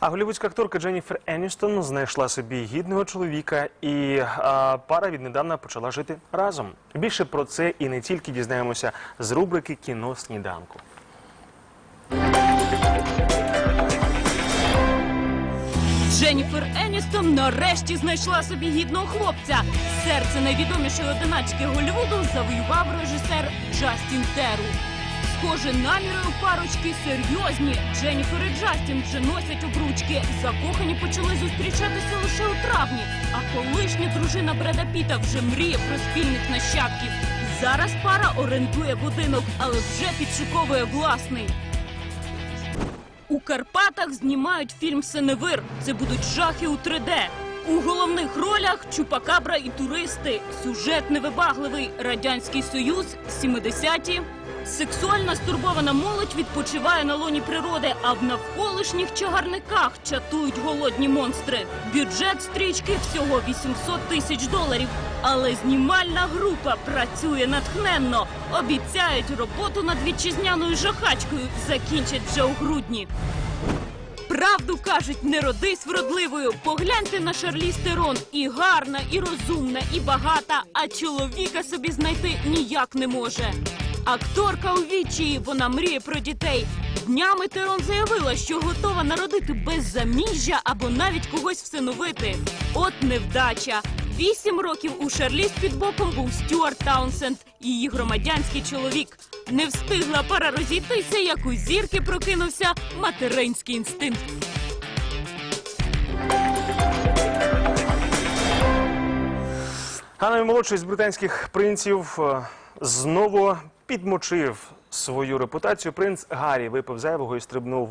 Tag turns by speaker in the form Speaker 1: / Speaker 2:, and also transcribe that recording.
Speaker 1: А голівудська акторка Дженніфер Еністон знайшла собі гідного чоловіка, і а, пара віднедавна почала жити разом. Більше про це і не тільки дізнаємося з рубрики Кіно сніданку.
Speaker 2: Дженніфер Еністон нарешті знайшла собі гідного хлопця. Серце найвідомішої одиначки Голлівуду завоював режисер Джастін Теру. Схоже, наміри у парочки серйозні. Дженніфер і Джастін вже носять обручки. Закохані почали зустрічатися лише у травні. А колишня дружина Бреда Піта вже мріє про спільних нащадків. Зараз пара орендує будинок, але вже підшуковує власний. У Карпатах знімають фільм Сеневир. Це будуть жахи у 3D. У головних ролях Чупакабра і туристи. Сюжет невибагливий. Радянський Союз, 70-ті. Сексуальна стурбована молодь відпочиває на лоні природи, а в навколишніх чагарниках чатують голодні монстри. Бюджет стрічки всього 800 тисяч доларів. Але знімальна група працює натхненно. Обіцяють роботу над вітчизняною жахачкою закінчать вже у грудні. Правду кажуть, не родись вродливою. Погляньте на Шарлі Стерон. І гарна, і розумна, і багата, а чоловіка собі знайти ніяк не може. Акторка у відчаї, вона мріє про дітей. Днями Терон заявила, що готова народити без заміжжя або навіть когось всиновити. От невдача. Вісім років у Шарліз під боком був Стюарт Таунсенд, її громадянський чоловік. Не встигла пара розійтися, як у зірки прокинувся материнський інстинкт.
Speaker 1: А наймолодший з британських принців е, знову підмочив свою репутацію. Принц Гаррі випив зайвого і стрибнув